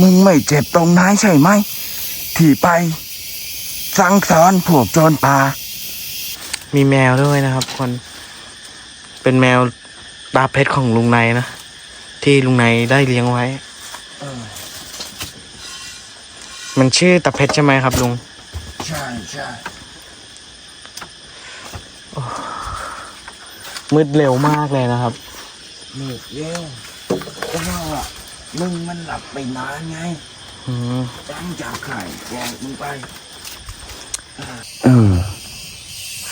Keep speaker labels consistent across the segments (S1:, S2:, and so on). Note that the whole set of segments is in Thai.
S1: มึงไม่เจ็บตรงไหนใช่ไหม ที่ไป สั่งสอนพวกโจรป่า
S2: มีแมวด้วยนะครับคน เป็นแมวตาเพชรของลุงไนนะ ที่ลุงไนได้เลี้ยงไว้ มันชื่อตาเพชรใช่ไหมครับลุง
S1: ใช่ใช่
S2: มืดเร็วมากเลยนะครับ
S1: มืดเร็วก็เพราะว่า มึงมันหลับไปนานไง
S2: อืม
S1: จังจากไข่แกงมึงไปเออ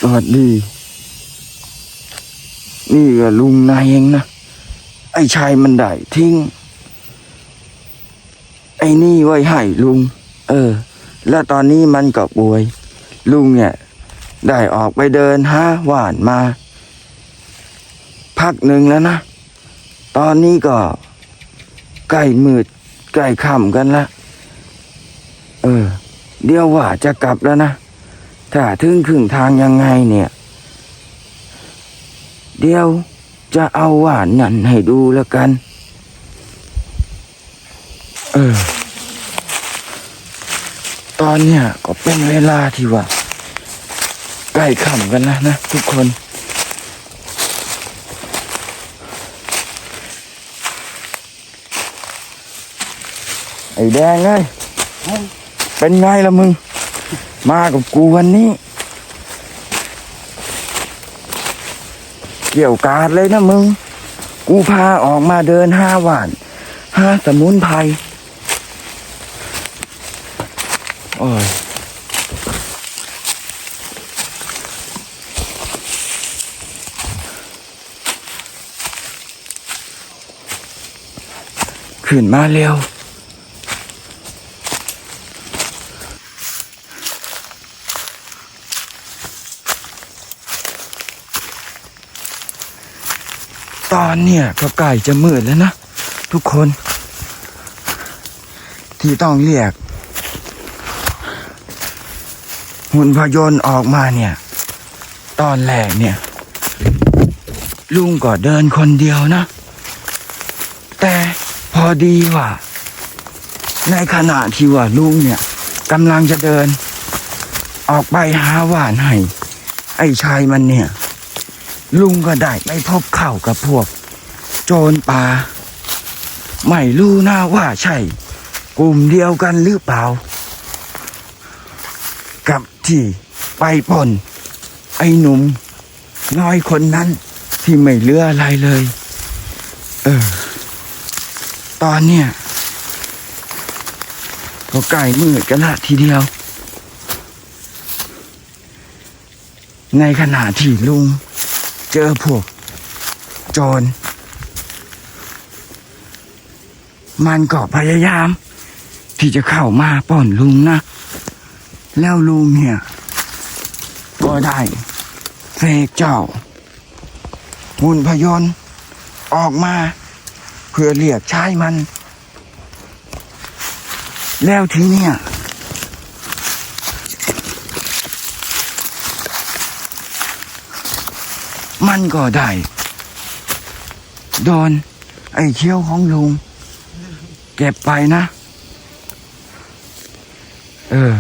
S1: สวัสดี นี่ก็ลุงนายเองนะ ไอ้ชายมันได้ทิ้ง ไอ้นี่ไว้ให้ลุง เออ แล้วตอนนี้มันก็ป่วย ลุงเนี่ย ได้ออกไปเดินหาหวานมา พักหนึ่งแล้วนะ ตอนนี้ก็ ใกล้มืด ใกล้ค่ำกันละเออ เดี๋ยวว่าจะกลับแล้วนะ ถ้าถึงครึ่งทางยังไงเนี่ย เดี๋ยวจะเอาหวานั่นให้ดูแล้วกัน เออ ตอนเนี้ยก็เป็นเวลาที่ว่า ใกล้ค่ำกันแล้วนะทุกคน อ้แดงเอ้ยเป็นไงล่ะมึง มากับกูวันนี้ เกี่ยวกาดเลยนะมึง กูพาออกมาเดินห้าหวานห้าสมุนไพรโอ้ยขึ้นมาเร็ว ตอนเนี่ยก็ใกล้จะมืดแล้วนะ ทุกคน ที่ต้องเรียก หุ่นพยนต์ออกมาเนี่ย ตอนแรกเนี่ย ลุงก็เดินคนเดียวนะ แต่พอดีว่า ในขณะที่ว่าลุงเนี่ยกำลังจะเดิน ออกไปหาหวานให้ไอ้ชายมันเนี่ย ลุงก็ได้ไปพบเข้ากับพวก โจรป่าไม่รู้นะว่าใช่ กลุ่มเดียวกันหรือเปล่า กับที่ไปปนไอ้หนุ่มน้อยคนนั้นที่ไม่เลืออะไรเลย เออ ตอนเนี้ยก็ใกล้มืดกันละทีเดียว ในขณะที่ลุง เจอพวกโจร มันก็พยายาม ที่จะเข้ามาป้อนลุงนะ แล้วลุงเนี่ย ก็ได้เสกเจ้าหุ่นพยนต์ออกมา เพื่อเรียกชายมัน แล้วทีเนี่ย มันก็ได้ โดน ไอ้เขี้ยวของลุง เก็บไปนะ เออ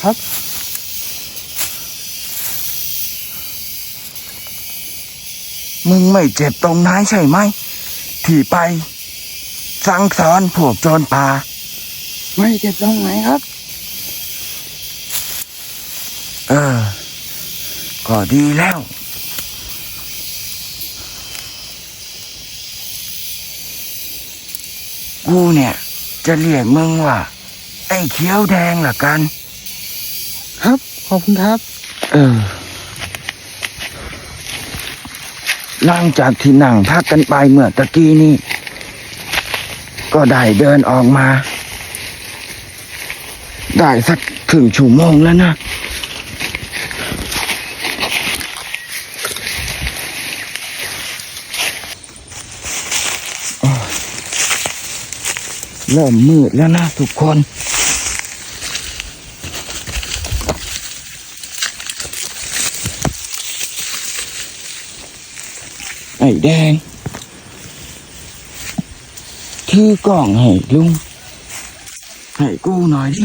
S1: ครับมึงไม่เจ็บตรงไหนใช่ไหม ที่ไป สั่งสอนพวกโจรป่า
S3: ไม่เจ็บตรงไหนครับ
S1: เออ ก็ดีแล้ว กูเนี่ย จะเรียกมึงว่า ไอ้เขียวแดงละกัน
S3: ครับ ขอบคุณครับ
S1: เออหลังจากที่นั่งพักกันไปเมื่อตะกี้นี้ ก็ได้เดินออกมา ได้สักถึงชั่วโมงแล้วนะ เริ่มมืดแล้วนะทุกคนไอ้แดงทถือกล่องให้ลุงให้กูหน่อยดิ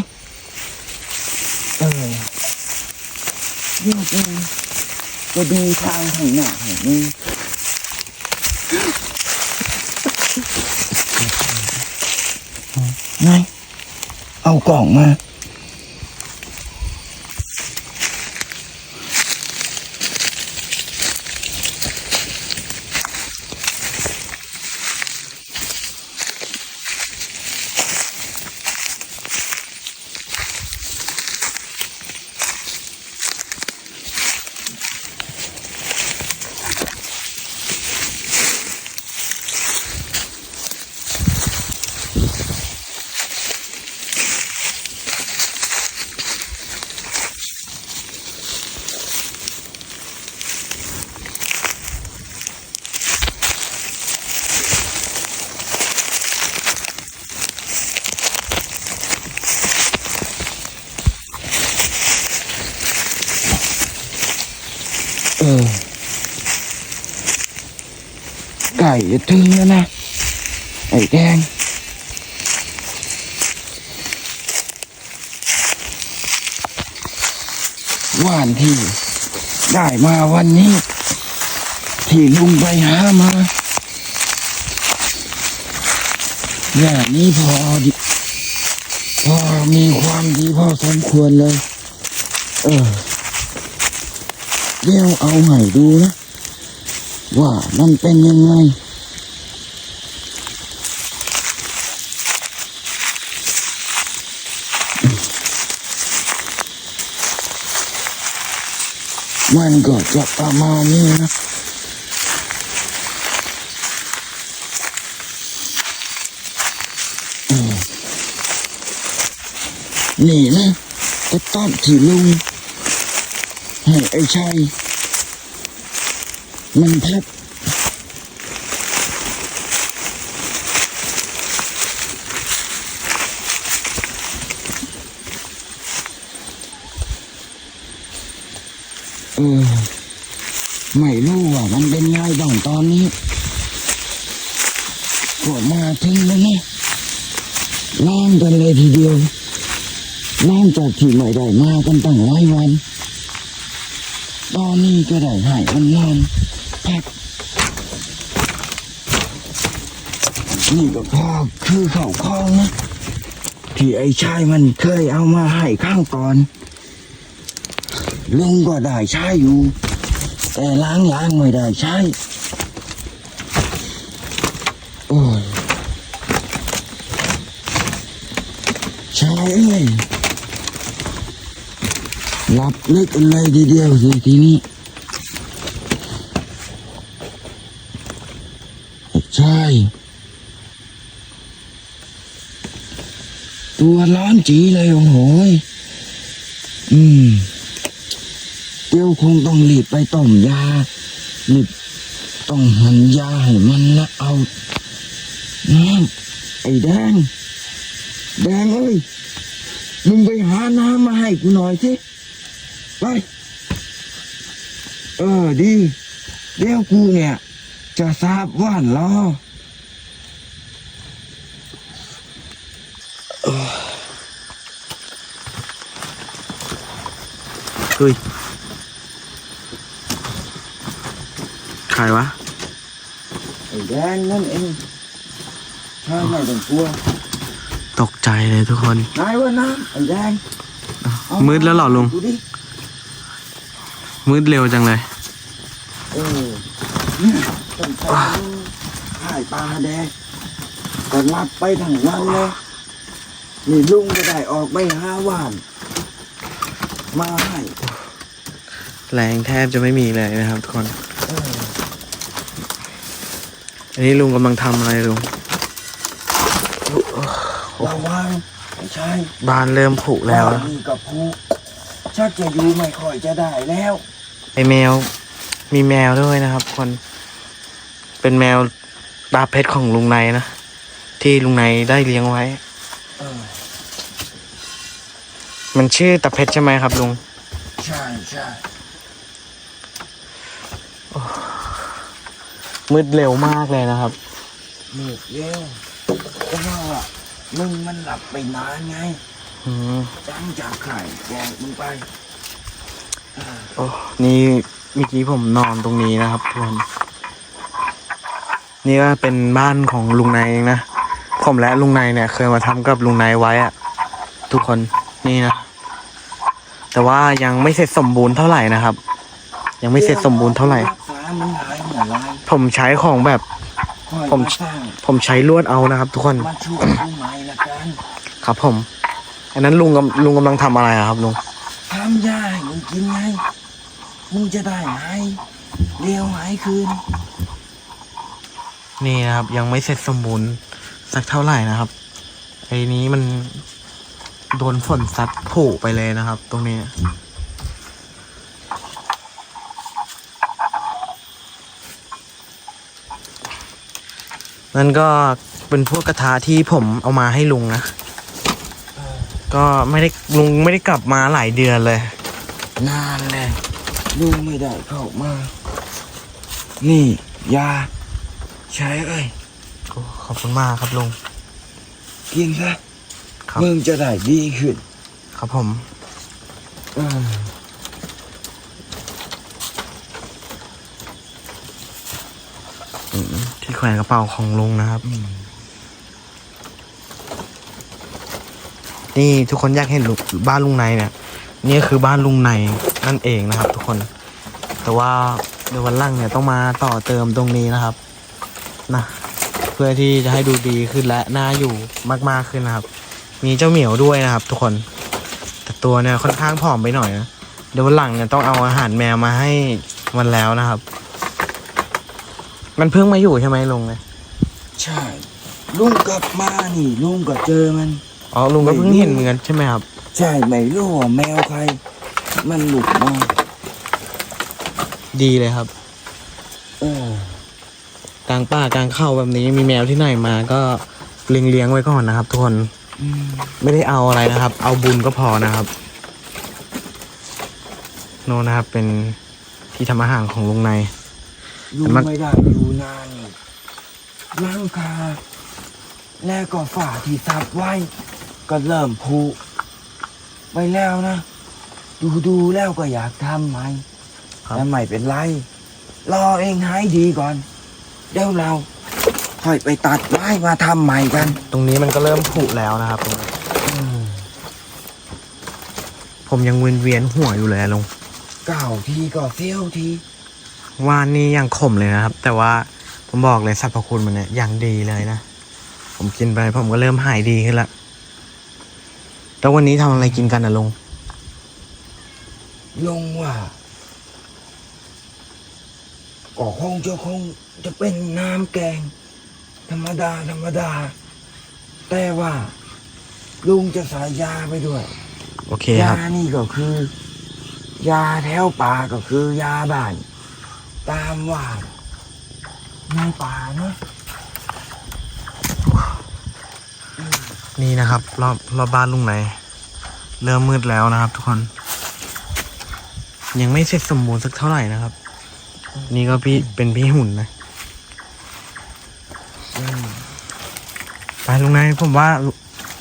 S1: เออเดี๋ยวกูจะดูทางข้างหน้าให้มึง เอากล่องมา ไก่จะถึงแล้วนะไอ้แดงว่านที่ได้มาวันนี้ ที่ลุงไปหามาอย่างนี้พอดีพอมีความดีพอสมควรเลย เออเดี๋ยวเอาให้ดูนะ ว่ามันเป็นยังไง มันก็จะประมาณนี้นะนี่นะก็ต้นที่ลุงให้ไอ้ชัย มันพับเออไม่รู้ว่ามันเป็นไงบ้างตอนนี้ก็มาถึงแล้วนี่ร้อนกันเลยทีเดียวร้อนจากที่ไม่ได้มากันตั้งหลายวัน ตอนนี้ก็ได้ให้มันนอนพัก นี่ก็พอคือเขาคลองนะที่ไอ้ชายมันเคยเอามาให้ข้างก่อน ลุงก็ได้ใช้อยู่ แต่ล้างล้างไม่ได้ใช้ โอ้ยชายเอ้ยหลับลึกเลยทีเดียวสิทีนี้ใช่ ตัวร้อนจีเลยโอ้โหอืมเดี๋ยวคงต้องรีบไปต้มยารีบต้องหันยาให้มันละเอาน้ำไอ้แดง แดงเอ้ย มึงไปหาน้ำมาให้กูหน่อยสิ ไป เออดี เดี๋ยวกูเนี่ย จะทราบว่านล้อ
S2: เฮ้ย ใครวะ
S1: ไอ้แดงนั่นเองถ้าไม่ต้องกลัว
S2: ตกใจเลยทุกคน
S1: นายว่าน้ำไอ้แดงเอา
S2: มืดแล้วเหรอลุง
S1: ดูดิ
S2: มืดเร็วจังเลย
S1: เออเนี่ย ตั้งแต่ถ่ายปลาแดงก็รับไปทั้งวันเลยนี่ลุงก็ได้ออกไปหาว่าน มาให้
S2: แรงแทบจะไม่มีเลยนะครับทุกคน
S1: เออ
S2: อันนี้ลุงกำลังทำอะไรลุง
S1: ระวังไม่ใช่
S2: บ้านเริ่มผุแล้วนะ
S1: นี่กับผู้ชักจะอยู่ไม่ค่อยจะได้แล้ว
S2: ไอแมว มีแมวด้วยนะครับทุกคน เป็นแมวตาเพชรของลุงไนนะ ที่ลุงไนได้เลี้ยงไว้
S1: เออ
S2: มันชื่อตาเพชรใช่ไหมครับลุง
S1: ใช่ใช่
S2: มืดเร็วมากเลยนะครับ
S1: มืดเร็วก็เพราะว่ามึงมันหลับไปนานไง
S2: อืม
S1: จังจากไข่แกะมึงไป
S2: โอ้นี่เมื่อกี้ผมนอนตรงนี้นะครับทุกคน นี่ก็เป็นบ้านของลุงนายเองนะ ผมและลุงนายเนี่ย เคยมาทำกับลุงนายไว้อะทุกคนนี่นะ แต่ว่ายังไม่เสร็จสมบูรณ์เท่าไหร่นะครับ ยังไม่เสร็จสมบูรณ์เท่าไหร่ ผมใช้ของแบบ ผมผมใช้ลวดเอานะครับ ทุกคนครับผม อันนั้นลุงกำลุงกำลังทำอะไรครับลุง
S1: ทำยาให้มึงกินไงมึงจะได้หายเร็วหายคืน
S2: นี่นะครับ ยังไม่เสร็จสมบูรณ์สักเท่าไหร่นะครับไอ้นี้มันโดนฝนซัดผุไปเลยนะครับ ตรงนี้นั่นก็เป็นพวกกระทะที่ผมเอามาให้ลุงนะ ก็ไม่ได้ลุงไม่ได้กลับมาหลายเดือนเลย
S1: นานเลยลุงไม่ได้เข้ามา นี่ยา ใช้เอ้ย
S2: โอ้ขอบคุณมากครับลุง
S1: กินซะ
S2: ครับ
S1: มึงจะได้ดีขึ้น
S2: ครับผม
S1: อืม
S2: ที่แขวนกระเป๋าของลุงนะครับ
S1: อืม
S2: นี่ทุกคนอยากเห็นลุบ้านลุงในเนี่ย นี่คือบ้านลุงในนั่นเองนะครับ ทุกคน แต่ว่าเดี๋ยววันหล่างเนี่ยต้องมาต่อเติมตรงนี้นะครับ นะ เพื่อที่จะให้ดูดีขึ้นและน่าอยู่มากๆขึ้นนะครับ มีเจ้าเหมียวด้วยนะครับ ทุกคนแต่ตัวเนี่ยค่อนข้างผอมไปหน่อยนะเดี๋ยววันหลังเนี่ยต้องเอาอาหารแมวมาให้มันแล้วนะครับ มันเพิ่งมาอยู่ใช่ไหมลุงเนี่ย
S1: ใช่ลุงกลับมานี่ลุงก็เจอมัน
S2: อ๋อลุงก็เพิ่งเห็นเหมือนกันใช่ไหมครับ
S1: ใช่ไม่รู้ว่าแมวใคร มันหลุดมา
S2: ดีเลยครับ
S1: เออก
S2: ลางป่ากลางเข้าแบบนี้มีแมวที่ไหนมาก็เลี้ยงเลี้ยงไว้ก่อนนะครับทุกคน
S1: อืม
S2: ไม่ได้เอาอะไรนะครับ เอาบุญก็พอนะครับ โน่นนะครับเป็นที่ทำอาหารของลุงใน
S1: ลุง
S2: มัน
S1: ไม่ได้อยู่นานนี่ร่างคาแล้วก็ฝาที่ซับไว้ ก็เริ่มผุไปแล้วนะ ดูดูๆแล้วก็อยากทำไหม
S2: ครับ
S1: แต่ไม่เป็นไร รอเองหายดีก่อน เดี๋ยวเราค่อยไปตัดไม้มาทำใหม่กัน
S2: ตรงนี้มันก็เริ่มผุแล้วนะครับลุงผมยังเวียนเวียนหัวอยู่เลยอะลุง
S1: เก้าทีก็เซี่ยวที
S2: ว่านนี่ยังขมเลยนะครับ แต่ว่าผมบอกเลยสรรพคุณมันเนี่ยอย่างดีเลยนะ ผมกินไปผมก็เริ่มหายดีขึ้นละแล้ววันนี้ทำอะไรกินกันนะลุง
S1: ลงว่า ก็คงจะคงจะเป็นน้ำแกง ธรรมดาธรรมดา แต่ว่า ลุงจะใส่ยาไปด้วย
S2: โอเค
S1: ยา
S2: ครับ
S1: นี่ก็คือ ยาแถวป่าก็คือยาบ้าน ตามว่าในป่าเนอะ
S2: นี่นะครับรอบรอบบ้านลุงไหน เริ่มมืดแล้วนะครับ ทุกคน ยังไม่เสร็จสมบูรณ์สักเท่าไหร่นะครับ นี่ก็พี่เป็นพี่หุ่นนะ
S1: อืม
S2: ไปลุงนายผมว่า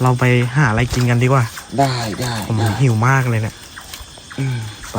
S2: เราไปหาอะไรกินกันดีกว่า
S1: ได้ได้
S2: ผม
S1: ได้
S2: หิวมากเลยเนี่ย
S1: อืม
S2: ไป